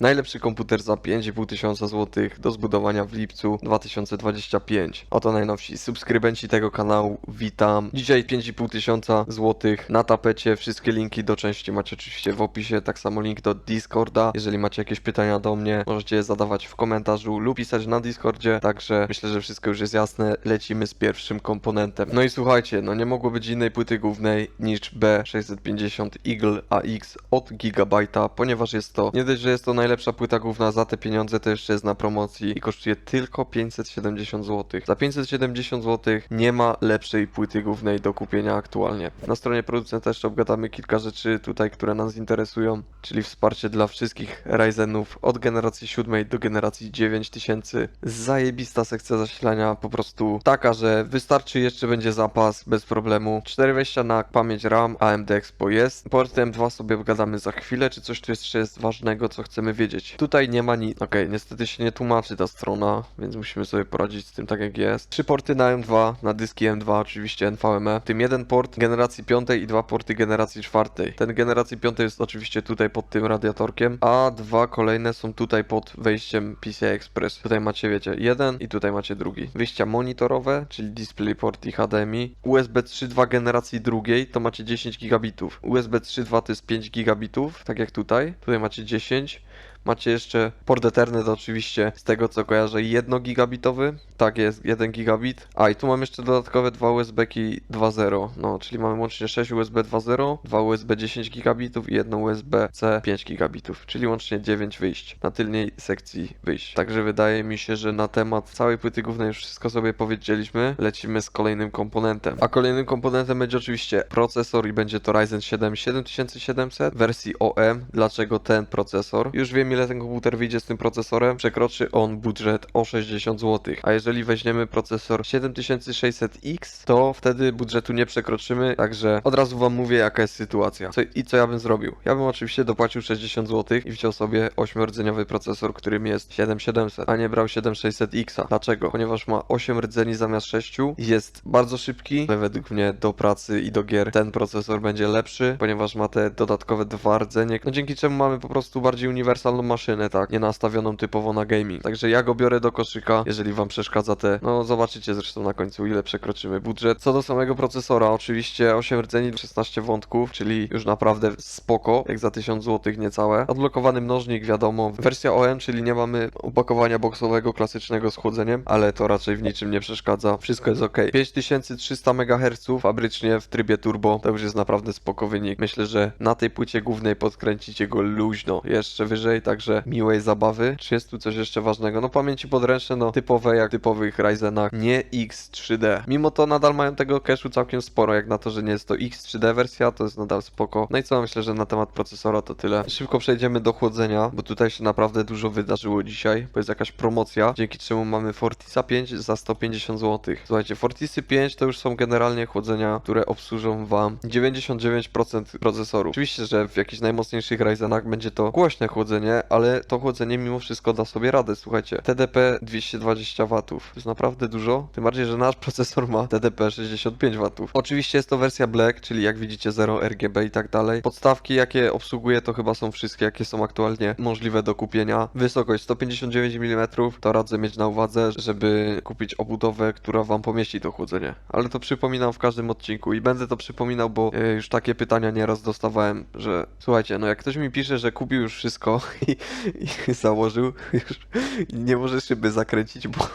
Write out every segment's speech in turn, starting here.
Najlepszy komputer za 5,5 tysiąca złotych do zbudowania w lipcu 2025. Oto najnowsi subskrybenci tego kanału, witam. Dzisiaj 5,5 tysiąca złotych na tapecie. Wszystkie linki do części macie oczywiście w opisie, tak samo link do Discorda. Jeżeli macie jakieś pytania do mnie, możecie je zadawać w komentarzu lub pisać na Discordzie. Także myślę, że wszystko już jest jasne. Lecimy z pierwszym komponentem. No i słuchajcie, no nie mogło być innej płyty głównej niż B650 Eagle AX od Gigabyte'a, ponieważ jest to, nie dość, że jest to najlepsza płyta główna za te pieniądze, to jeszcze jest na promocji i kosztuje tylko 570 zł. Za 570 zł nie ma lepszej płyty głównej do kupienia aktualnie. Na stronie producenta jeszcze obgadamy kilka rzeczy tutaj, które nas interesują, czyli wsparcie dla wszystkich Ryzenów od generacji 7 do generacji 9000. Zajebista sekcja zasilania, po prostu taka, że wystarczy jeszcze będzie zapas bez problemu. 4 wejścia na pamięć RAM, AMD Expo jest. Port M2 sobie obgadamy za chwilę, czy coś tu jeszcze jest ważnego, co chcemy wiedzieć. Tutaj nie ma nic. Okej, niestety się nie tłumaczy ta strona, więc musimy sobie poradzić z tym tak jak jest. Trzy porty na M2, na dyski M2 oczywiście NVMe, w tym jeden port generacji 5 i dwa porty generacji 4. Ten generacji 5 jest oczywiście tutaj pod tym radiatorkiem, a dwa kolejne są tutaj pod wejściem PCI Express. Tutaj macie, wiecie, jeden i tutaj macie drugi. Wyjścia monitorowe, czyli DisplayPort i HDMI. USB 3.2 generacji drugiej to macie 10 gigabitów. USB 3.2 to jest 5 gigabitów, tak jak tutaj. Tutaj macie 10. Macie jeszcze port Ethernet oczywiście, z tego co kojarzę, 1 gigabitowy. Tak jest, 1 gigabit. A i tu mam jeszcze dodatkowe dwa USB-ki 2.0. No, czyli mamy łącznie 6 USB 2.0, 2 USB 10 gigabitów i jedno USB-C 5 gigabitów, czyli łącznie 9 wyjść na tylnej sekcji wyjść. Także wydaje mi się, że na temat całej płyty głównej już wszystko sobie powiedzieliśmy. Lecimy z kolejnym komponentem. A kolejnym komponentem będzie oczywiście procesor i będzie to Ryzen 7 7700 w wersji OM. Dlaczego ten procesor? Już wiem ile ten komputer wyjdzie z tym procesorem. Przekroczy on budżet o 60 zł. A jeżeli weźmiemy procesor 7600X, to wtedy budżetu nie przekroczymy. Także od razu wam mówię jaka jest sytuacja. Co, I co ja bym zrobił? Ja bym oczywiście dopłacił 60 zł i wziął sobie 8-rdzeniowy procesor, którym jest 7700, a nie brał 7600X. Dlaczego? Ponieważ ma 8 rdzeni zamiast 6, jest bardzo szybki, ale według mnie do pracy i do gier ten procesor będzie lepszy, ponieważ ma te dodatkowe dwa rdzenie, no dzięki czemu mamy po prostu bardziej uniwersalną maszynę, tak, nie nastawioną typowo na gaming. Także ja go biorę do koszyka, jeżeli wam przeszkadza te, no zobaczycie zresztą na końcu ile przekroczymy budżet. Co do samego procesora, oczywiście 8 rdzeni, 16 wątków, czyli już naprawdę spoko, jak za 1000 zł niecałe. Odblokowany mnożnik, wiadomo, wersja OM, czyli nie mamy opakowania boksowego klasycznego z chłodzeniem, ale to raczej w niczym nie przeszkadza. Wszystko jest ok. 5300 MHz fabrycznie w trybie turbo, to już jest naprawdę spoko wynik. Myślę, że na tej płycie głównej podkręcicie go luźno, jeszcze wyżej, także miłej zabawy. Czy jest tu coś jeszcze ważnego? No pamięci podręczne, no typowe jak typowych Ryzenach, nie X3D. Mimo to nadal mają tego cache'u całkiem sporo, jak na to, że nie jest to X3D wersja, to jest nadal spoko. No i co, myślę, że na temat procesora to tyle. Szybko przejdziemy do chłodzenia, bo tutaj się naprawdę dużo wydarzyło dzisiaj, bo jest jakaś promocja, dzięki czemu mamy Fortisa 5 za 150 zł. Słuchajcie, Fortisy 5 to już są generalnie chłodzenia, które obsłużą wam 99% procesoru. Oczywiście, że w jakichś najmocniejszych Ryzenach będzie to głośne chłodzenie, ale to chłodzenie mimo wszystko da sobie radę. Słuchajcie, TDP 220 W to jest naprawdę dużo, tym bardziej, że nasz procesor ma TDP 65 W. Oczywiście jest to wersja Black, czyli jak widzicie 0 RGB i tak dalej. Podstawki jakie obsługuje to chyba są wszystkie, jakie są aktualnie możliwe do kupienia. Wysokość 159 mm to radzę mieć na uwadze, żeby kupić obudowę, która wam pomieści to chłodzenie. Ale to przypominam w każdym odcinku i będę to przypominał, bo e, już takie pytania nieraz dostawałem, że słuchajcie, no jak ktoś mi pisze, że kupił już wszystko i, założył już nie może szyby zakręcić, bo,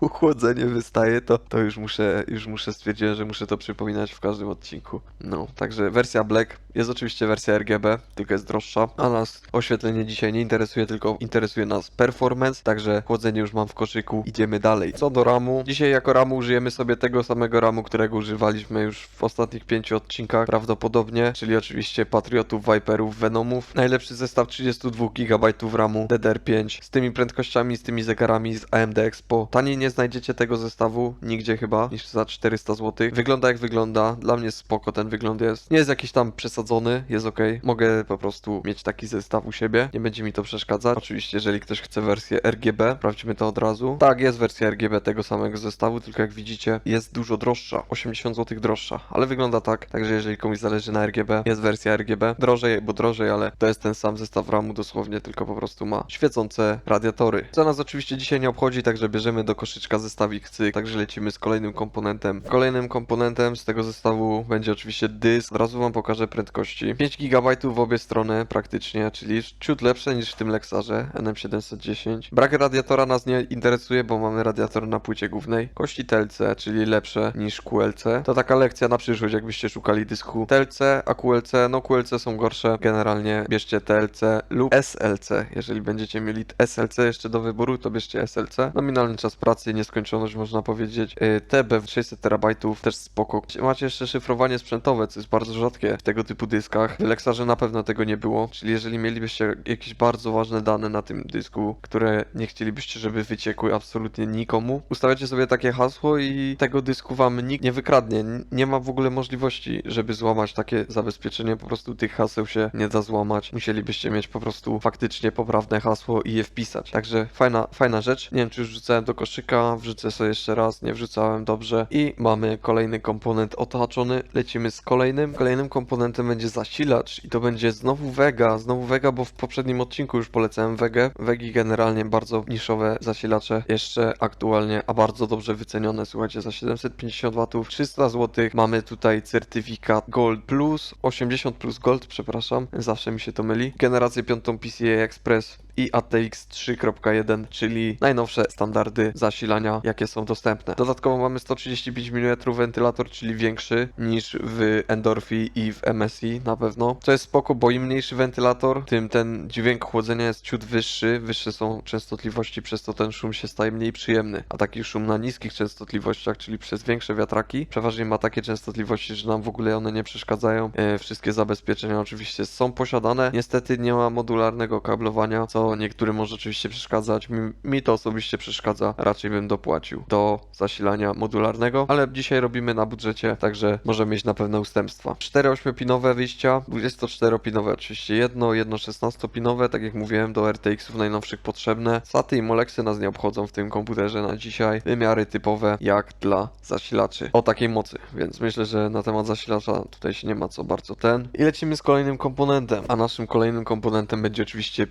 bo chłodzenie wystaje, to, to już muszę, już muszę stwierdzić, że muszę to przypominać w każdym odcinku. No, także wersja Black jest oczywiście wersja RGB, tylko jest droższa, a nas oświetlenie dzisiaj nie interesuje, tylko interesuje nas performance, także chłodzenie już mam w koszyku, idziemy dalej. Co do RAMu, dzisiaj jako RAMu użyjemy sobie tego samego RAMu, którego używaliśmy już w ostatnich pięciu odcinkach prawdopodobnie, czyli oczywiście Patriotów, Viperów, Venomów. Najlepszy zestaw 32 GB RAMu DDR5 z tymi prędkościami, z tymi zegarami z AMD Expo. Taniej nie znajdziecie tego zestawu nigdzie chyba niż za 400 zł. Wygląda jak wygląda, dla mnie spoko ten wygląd jest. Nie jest jakiś tam przesadzony, jest ok. Mogę po prostu mieć taki zestaw u siebie, nie będzie mi to przeszkadzać. Oczywiście, jeżeli ktoś chce wersję RGB, sprawdźmy to od razu. Tak, jest wersja RGB tego samego zestawu, tylko jak widzicie, jest dużo droższa, 80 zł droższa, ale wygląda tak, także jeżeli komuś zależy na RGB, jest wersja RGB, drożej, bo drożej, ale to jest ten sam zestaw RAMu dosłownie, tylko po prostu ma świecące radiatory. Co nas oczywiście dzisiaj nie obchodzi, także bierzemy do koszyczka zestawik cyk, także lecimy z kolejnym komponentem. Kolejnym komponentem z tego zestawu będzie oczywiście dysk. Od razu wam pokażę prędkości. 5 GB w obie strony praktycznie, czyli ciut lepsze niż w tym Lexarze NM710. Brak radiatora nas nie interesuje, bo mamy radiator na płycie głównej. Kości TLC, czyli lepsze niż QLC. To taka lekcja na przyszłość, jakbyście szukali dysku TLC, a QLC, no QLC są gorsze. Generalnie bierzcie TLC lub SLC. Jeżeli będziecie mieli SLC jeszcze do wyboru, to bierzcie SLC. Nominalny czas pracy, nieskończoność można powiedzieć. Yy, TB 600 terabajtów, też spoko. Macie jeszcze szyfrowanie sprzętowe, co jest bardzo rzadkie w tego typu dyskach. W Lexarze na pewno tego nie było, czyli jeżeli mielibyście jakieś bardzo ważne dane na tym dysku, które nie chcielibyście, żeby wyciekły absolutnie nikomu, ustawiacie sobie takie hasło i tego dysku wam nikt nie wykradnie. Nie ma w ogóle możliwości, żeby złamać takie zabezpieczenie, po prostu tych haseł się nie da złamać. Musielibyście mieć po prostu faktycznie poprawne hasło i je wpisać. Także fajna, fajna rzecz. Nie wiem, czy już wrzucałem do koszyka, wrzucę sobie jeszcze raz, nie wrzucałem dobrze. I mamy kolejny komponent otaczony. Lecimy z kolejnym. Kolejnym komponentem będzie zasilacz i to będzie znowu Vega, znowu Vega, bo w poprzednim odcinku już polecałem Vegę. Vegi generalnie bardzo niszowe zasilacze, jeszcze aktualnie, a bardzo dobrze wycenione, słuchajcie, za 750 W, 300 zł. Mamy tutaj certyfikat Gold Plus, 80 plus Gold, przepraszam, zawsze mi się to myli. Generację piątą PCA Express i ATX 3.1, czyli najnowsze standardy zasilania, jakie są dostępne. Dodatkowo mamy 135 mm wentylator, czyli większy niż w Endorphi i w MSI na pewno. Co jest spoko, bo im mniejszy wentylator, tym ten dźwięk chłodzenia jest ciut wyższy, wyższe są częstotliwości, przez to ten szum się staje mniej przyjemny. A taki szum na niskich częstotliwościach, czyli przez większe wiatraki, przeważnie ma takie częstotliwości, że nam w ogóle one nie przeszkadzają. E, wszystkie zabezpieczenia oczywiście są posiadane. Niestety nie ma modularnego kablowania, co niektórym może oczywiście przeszkadzać. Mi, mi to osobiście przeszkadza. Raczej bym dopłacił do zasilania modularnego, ale dzisiaj robimy na budżecie, także możemy mieć na pewne ustępstwa. 4 8-pinowe wyjścia, 24-pinowe oczywiście jedno, jedno 16-pinowe, tak jak mówiłem, do RTX-ów najnowszych potrzebne. SATy i Molexy nas nie obchodzą w tym komputerze na dzisiaj. Wymiary typowe jak dla zasilaczy o takiej mocy, więc myślę, że na temat zasilacza tutaj się nie ma co bardzo ten. I lecimy z kolejnym komponentem, a naszym kolejnym komponentem będzie oczywiście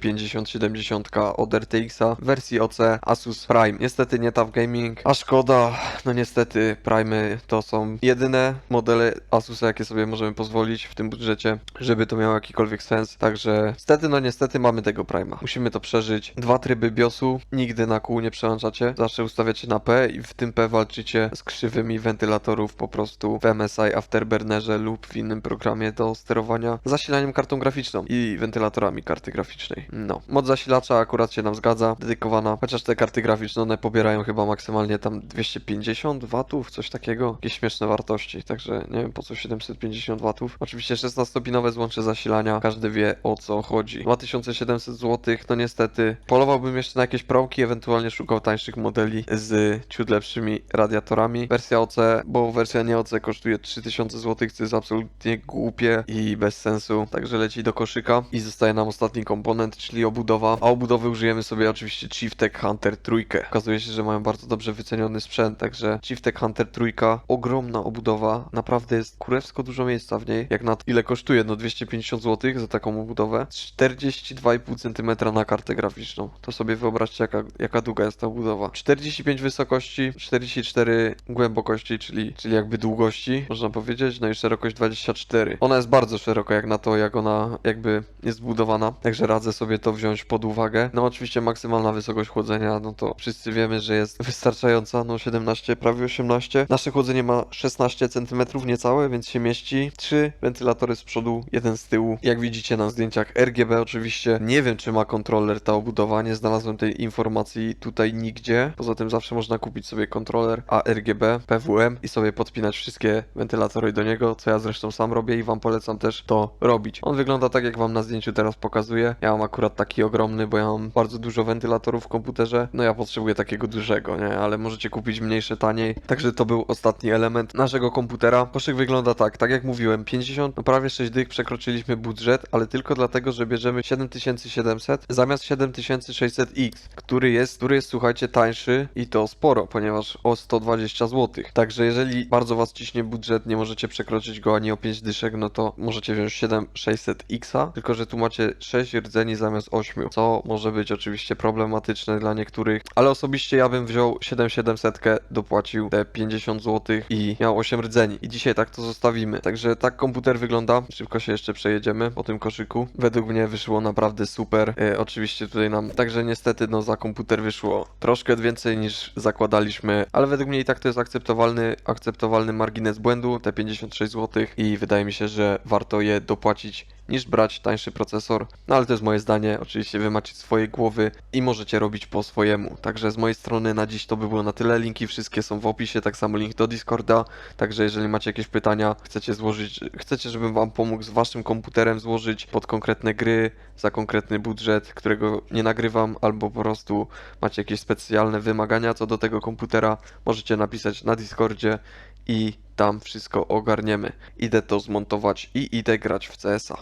5070 od RTX-a w wersji OC Asus Prime. Niestety nie TAF Gaming, a szkoda, no niestety Prime to są jedyne modele Asusa, jakie sobie możemy pozwolić w tym budżecie, żeby to miało jakikolwiek sens. Także niestety, no niestety mamy tego Prima. Musimy to przeżyć. Dwa tryby BIOSu, nigdy na kół nie przełączacie. Zawsze ustawiacie na P i w tym P walczycie z krzywymi wentylatorów po prostu w MSI Afterburnerze lub w innym programie do sterowania zasilaniem kartą graficzną i wentylatorami karty graficznej. No, zasilacza akurat się nam zgadza, dedykowana, chociaż te karty graficzne one pobierają chyba maksymalnie tam 250 watów, coś takiego, jakieś śmieszne wartości, także nie wiem po co 750 watów. Oczywiście 16-pinowe złącze zasilania, każdy wie o co chodzi. 2700 zł, no niestety. Polowałbym jeszcze na jakieś promki, ewentualnie szukał tańszych modeli z ciut lepszymi radiatorami. Wersja OC, bo wersja nie OC kosztuje 3000 zł, co jest absolutnie głupie i bez sensu, także leci do koszyka i zostaje nam ostatni komponent, czyli obudowa. A obudowy użyjemy sobie oczywiście Chieftech Hunter trójkę. Okazuje się, że mają bardzo dobrze wyceniony sprzęt, także Chieftech Hunter trójka, ogromna obudowa, naprawdę jest kurewsko dużo miejsca w niej. Jak na ile kosztuje? No 250 zł za taką obudowę. 42,5 cm na kartę graficzną. To sobie wyobraźcie jaka, jaka długa jest ta obudowa. 45 wysokości, 44 głębokości, czyli, czyli jakby długości, można powiedzieć, no i szerokość 24. Ona jest bardzo szeroka jak na to, jak ona jakby jest zbudowana, także radzę sobie to wziąć pod uwagę. No oczywiście maksymalna wysokość chłodzenia, no to wszyscy wiemy, że jest wystarczająca, no 17, prawie 18. Nasze chłodzenie ma 16 cm niecałe, więc się mieści. Trzy wentylatory z przodu, jeden z tyłu. Jak widzicie na zdjęciach RGB oczywiście. Nie wiem, czy ma kontroler ta obudowa, nie znalazłem tej informacji tutaj nigdzie. Poza tym zawsze można kupić sobie kontroler ARGB, PWM i sobie podpinać wszystkie wentylatory do niego, co ja zresztą sam robię i wam polecam też to robić. On wygląda tak, jak wam na zdjęciu teraz pokazuję. Ja mam akurat taki ogromny, bo ja mam bardzo dużo wentylatorów w komputerze. No ja potrzebuję takiego dużego, nie? Ale możecie kupić mniejsze taniej. Także to był ostatni element naszego komputera. Koszyk wygląda tak, tak jak mówiłem, 50, no prawie 6 dych przekroczyliśmy budżet, ale tylko dlatego, że bierzemy 7700 zamiast 7600X, który jest, który jest słuchajcie tańszy i to sporo, ponieważ o 120 zł. Także jeżeli bardzo was ciśnie budżet, nie możecie przekroczyć go ani o 5 dyszek, no to możecie wziąć 7600X, tylko że tu macie 6 rdzeni zamiast 8. co może być oczywiście problematyczne dla niektórych, ale osobiście ja bym wziął 7700, dopłacił te 50 zł i miał 8 rdzeni. I dzisiaj tak to zostawimy. Także tak komputer wygląda. Szybko się jeszcze przejedziemy po tym koszyku. Według mnie wyszło naprawdę super. E, oczywiście tutaj nam, także niestety no za komputer wyszło troszkę więcej niż zakładaliśmy, ale według mnie i tak to jest akceptowalny, akceptowalny margines błędu, te 56 zł i wydaje mi się, że warto je dopłacić niż brać tańszy procesor. No ale to jest moje zdanie, oczywiście wy macie swoje głowy i możecie robić po swojemu. Także z mojej strony na dziś to by było na tyle. Linki wszystkie są w opisie, tak samo link do Discorda. Także jeżeli macie jakieś pytania, chcecie złożyć, chcecie, żebym wam pomógł z waszym komputerem złożyć pod konkretne gry, za konkretny budżet, którego nie nagrywam, albo po prostu macie jakieś specjalne wymagania co do tego komputera, możecie napisać na Discordzie i tam wszystko ogarniemy. Idę to zmontować i idę grać w CS-a.